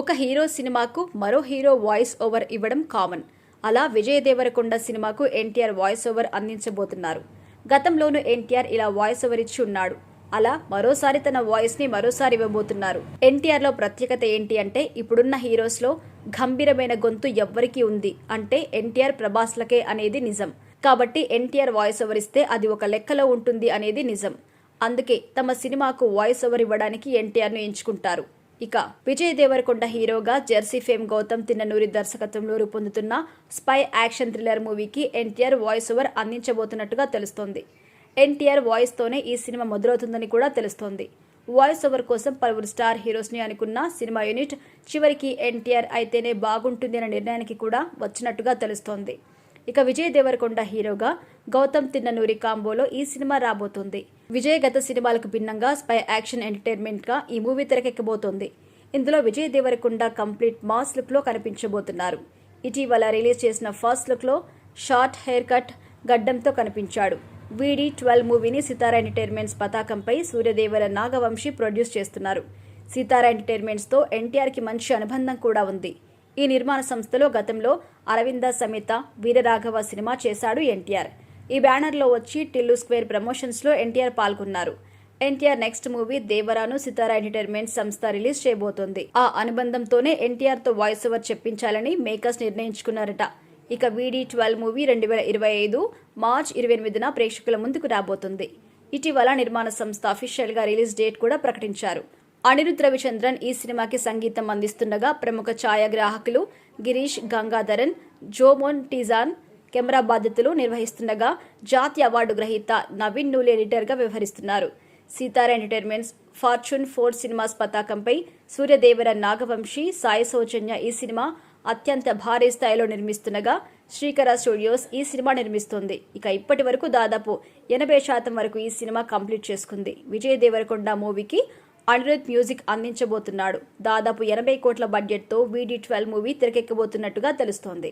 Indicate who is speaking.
Speaker 1: ఒక హీరో సినిమాకు మరో హీరో వాయిస్ ఓవర్ ఇవ్వడం కామన్. అలా విజయ్ దేవరకొండ సినిమాకు ఎన్టీఆర్ వాయిస్ ఓవర్ అందించబోతున్నారు. గతంలోనూ ఎన్టీఆర్ ఇలా వాయిస్ ఓవర్ ఇచ్చి ఉన్నాడు. అలా మరోసారి తన వాయిస్ని మరోసారి ఇవ్వబోతున్నారు. ఎన్టీఆర్లో ప్రత్యేకత ఏంటి అంటే ఇప్పుడున్న హీరోస్లో గంభీరమైన గొంతు ఎవ్వరికి ఉంది అంటే ఎన్టీఆర్ ప్రభాస్లకే అనేది నిజం. కాబట్టి ఎన్టీఆర్ వాయిస్ ఓవర్ ఇస్తే అది ఒక లెక్కలో ఉంటుంది అనేది నిజం. అందుకే తమ సినిమాకు వాయిస్ ఓవర్ ఇవ్వడానికి ఎన్టీఆర్ను ఎంచుకుంటారు. ఇక విజయ్ దేవరకొండ హీరోగా జెర్సీ ఫేమ్ గౌతమ్ తిన్ననూరి దర్శకత్వంలో రూపొందుతున్న స్పై యాక్షన్ థ్రిల్లర్ మూవీకి ఎన్టీఆర్ వాయిస్ ఓవర్ అందించబోతున్నట్టుగా తెలుస్తోంది. ఎన్టీఆర్ వాయిస్తోనే ఈ సినిమా మొదలవుతుందని కూడా తెలుస్తోంది. వాయిస్ ఓవర్ కోసం పలువురు స్టార్ హీరోస్ని అనుకున్న సినిమా యూనిట్ చివరికి ఎన్టీఆర్ అయితేనే బాగుంటుంది అనే నిర్ణయానికి కూడా వచ్చినట్టుగా తెలుస్తోంది. ఇక విజయ్ దేవరకొండ హీరోగా గౌతమ్ తిన్ననూరి కాంబోలో ఈ సినిమా రాబోతుంది. విజయ్ గత సినిమాలకు భిన్నంగా స్పై యాక్షన్ ఎంటర్టైన్మెంట్గా ఈ మూవీ తెరకెక్కబోతోంది. ఇందులో విజయ్ దేవరకొండ కంప్లీట్ మాస్ లుక్లో కనిపించబోతున్నారు. ఇటీవల రిలీజ్ చేసిన ఫస్ట్ లుక్లో షార్ట్ హెయిర్ కట్ గడ్డంతో కనిపించాడు. వీడి ట్వెల్వ్ మూవీని సితారా ఎంటర్టైన్మెంట్స్ పతాకంపై సూర్యదేవర నాగవంశీ ప్రొడ్యూస్ చేస్తున్నారు. సితారా ఎంటర్టైన్మెంట్స్తో ఎన్టీఆర్కి మంచి అనుబంధం కూడా ఉంది. ఈ నిర్మాణ సంస్థలో గతంలో అరవింద సమేత వీరరాఘవ సినిమా చేశాడు ఎన్టీఆర్. ఈ బ్యానర్లో వచ్చి టిల్లు స్క్వేర్ ప్రమోషన్స్లో ఎన్టీఆర్ పాల్గొన్నారు. ఎన్టీఆర్ నెక్స్ట్ మూవీ దేవరాను సితారా ఎంటర్టైన్మెంట్ సంస్థ రిలీజ్ చేయబోతోంది. ఆ అనుబంధంతోనే ఎన్టీఆర్తో వాయిస్ ఓవర్ చెప్పించాలని మేకర్స్ నిర్ణయించుకున్నారట. ఇక వీడి ట్వెల్వ్ మూవీ రెండు వేల ఇరవై ఐదు మార్చ్ ఇరవై ఎనిమిదిన ప్రేక్షకుల ముందుకు రాబోతుంది. ఇటీవల నిర్మాణ సంస్థ అఫీషియల్గా రిలీజ్ డేట్ కూడా ప్రకటించారు. అనిరుద్ రవిచంద్రన్ ఈ సినిమాకి సంగీతం అందిస్తుండగా ప్రముఖ ఛాయాగ్రాహకులు గిరీష్ గంగాధరన్ జోమోన్ టీజాన్ కెమెరా బాధ్యతలు నిర్వహిస్తుండగా జాతీయ అవార్డు గ్రహీత నవీన్ నూలి ఎడిటర్గా వ్యవహరిస్తున్నారు. Sithara entertainments Fortune four cinemas పతాకంపై సూర్యదేవర నాగవంశీ సాయి సౌజన్య ఈ సినిమా అత్యంత భారీ స్థాయిలో నిర్మిస్తుండగా శ్రీకర స్టూడియోస్ ఈ సినిమా నిర్మిస్తోంది. ఇక ఇప్పటి వరకు దాదాపు ఎనభై శాతం వరకు ఈ సినిమా కంప్లీట్ చేసుకుంది. విజయ్ దేవరకొండ మూవీకి అనిరుద్ మ్యూజిక్ అందించబోతున్నాడు. దాదాపు ఎనభై కోట్ల బడ్జెట్తో వీడి ట్వెల్వ్ మూవీ తెరకెక్కబోతున్నట్టుగా తెలుస్తోంది.